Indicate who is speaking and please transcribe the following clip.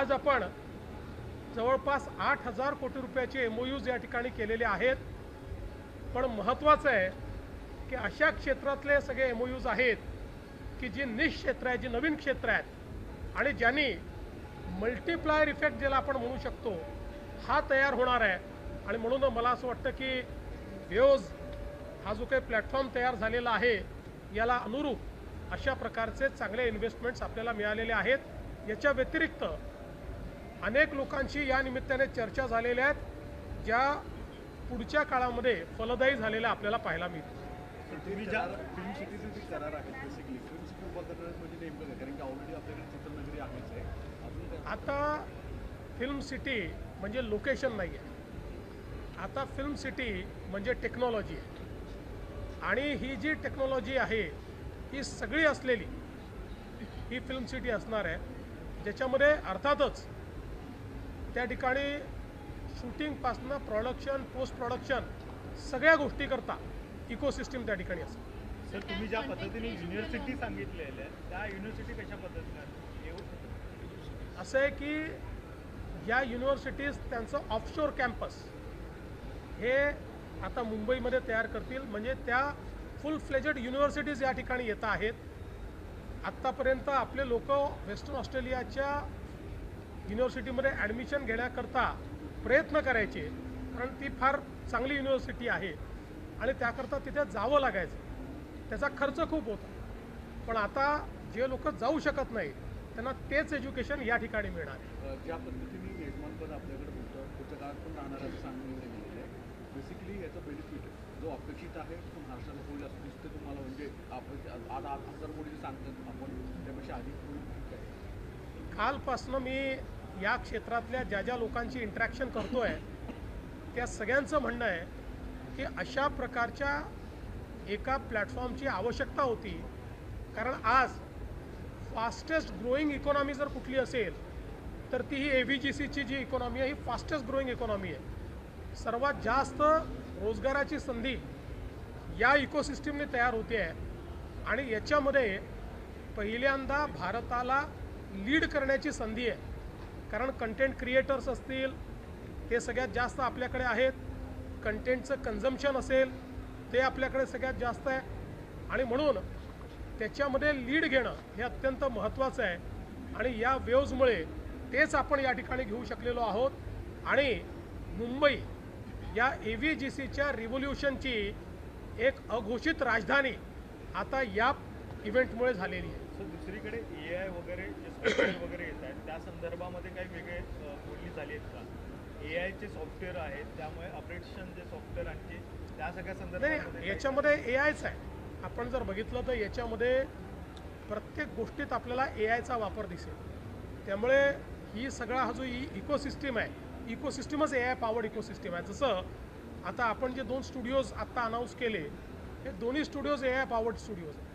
Speaker 1: आज आपण जवळपास आठ हजार कोटी रुपयाचे एम या ठिकाणी केलेले आहेत. पण महत्त्वाचं आहे की अशा क्षेत्रातले सगळे एम आहेत की जी निश क्षेत्र आहे जी नवीन क्षेत्र आहेत. आणि ज्यांनी मल्टिप्लायर इफेक्ट ज्याला आपण म्हणू शकतो हा तयार होणार आहे. आणि म्हणून मला असं वाटतं की वेओज हा जो काही प्लॅटफॉर्म तयार झालेला आहे याला अनुरूप अशा प्रकारचे चांगले इन्व्हेस्टमेंट्स आपल्याला मिळालेले आहेत. याच्या व्यतिरिक्त अनेक लोकांशी या निमित्ताने चर्चा झालेल्या आहेत ज्या पुढच्या काळामध्ये फलदायी झालेल्या आपल्याला पाहायला मिळतील.
Speaker 2: म्हणजे
Speaker 1: आता फिल्म सिटी म्हणजे लोकेशन नाही आहे. आता फिल्म सिटी म्हणजे टेक्नॉलॉजी आहे. आणि ही जी टेक्नॉलॉजी आहे ही सगळी असलेली ही फिल्म सिटी असणार आहे ज्याच्यामध्ये अर्थातच त्या ठिकाणी शूटिंगपासनं प्रोडक्शन पोस्ट प्रोडक्शन सगळ्या गोष्टी करता इकोसिस्टीम त्या ठिकाणी असतं
Speaker 3: सर तुम्ही ज्या पद्धतीने युनिव्हर्सिटी सांगितलेल्या त्या युनिव्हर्सिटी कशा पद्धतीने
Speaker 1: असं आहे की या युनिव्हर्सिटीज त्यांचं ऑफशोर कॅम्पस हे आता मुंबईमध्ये तयार करतील. म्हणजे त्या फुल फ्लेजेड युनिव्हर्सिटीज या ठिकाणी येत आहेत. आत्तापर्यंत आपले लोक वेस्टर्न ऑस्ट्रेलियाच्या युनिव्हर्सिटीमध्ये ॲडमिशन घेण्याकरता प्रयत्न करायचे कारण ती फार चांगली युनिव्हर्सिटी आहे. आणि त्याकरता तिथे जावं लागायचं. त्याचा खर्च खूप होता. पण आता जे लोक जाऊ शकत नाही त्यांना तेच एज्युकेशन या ठिकाणी मिळणार आहे.
Speaker 2: ज्या पद्धतीने आपल्याकडे पुढच्या पुढच्या काळात पण राहणार असं सांगितलं गेलेलं आहे बेसिकली याचा बेनिफिट जो अपेक्षित आहे तो महाराष्ट्राला होईल असं दिसतं तुम्हाला म्हणजे आपण आज हजार कोटी सांगतात आपण त्यापेक्षा अधिक
Speaker 1: कालपासनं मी या क्षेत्रातल्या ज्या ज्या लोकांची इंट्रॅक्शन करतो आहे त्या सगळ्यांचं म्हणणं आहे की अशा प्रकारच्या एका प्लॅटफॉर्मची आवश्यकता होती. कारण आज फास्टेस्ट ग्रोईंग इकॉनॉमी जर कुठली असेल तर ती ही ए व्ही जी सीची जी इकॉनॉमी आहे ही फास्टेस्ट ग्रोईंग इकॉनॉमी आहे. सर्वात जास्त रोजगाराची संधी या इकोसिस्टीमने तयार होते आहे. आणि याच्यामध्ये पहिल्यांदा भारताला लीड करण्याची संधी आहे. कारण कंटेंट क्रिएटर्स असतील ते सगळ्यात जास्त आपल्याकडे आहेत. कंटेंटचं कन्झम्पशन असेल ते आपल्याकडे सगळ्यात जास्त आहे. आणि म्हणून त्याच्यामध्ये लीड घेणं हे अत्यंत महत्त्वाचं आहे. आणि या वेव्जमुळे तेच आपण या ठिकाणी घेऊ शकलेलो आहोत. आणि मुंबई या ए व्ही जी सीच्या रिव्होल्युशनची एक अघोषित राजधानी आता या इव्हेंटमुळे झालेली आहे.
Speaker 3: सर दुसरीकडे ए आय वगैरे जे सॉफ्टवेअर वगैरे येत आहेत त्या संदर्भामध्ये काही वेगळे बोलणी झाली आहेत का? ए आयचे सॉफ्टवेअर आहेत त्यामुळे ऑपरेशन जे सॉफ्टवेअर आणखी त्या सगळ्या
Speaker 1: नाही, याच्यामध्ये ए आयच आहे. आपण जर बघितलं तर याच्यामध्ये प्रत्येक गोष्टीत आपल्याला ए आयचा वापर दिसेल. त्यामुळे ही सगळा हा जो इ इकोसिस्टीम आहे इकोसिस्टीमच ए आय पॉवर्ड इकोसिस्टीम आहे. जसं आता आपण जे दोन स्टुडिओज आत्ता अनाऊन्स केले हे दोन्ही studios A I powered studios आहेत.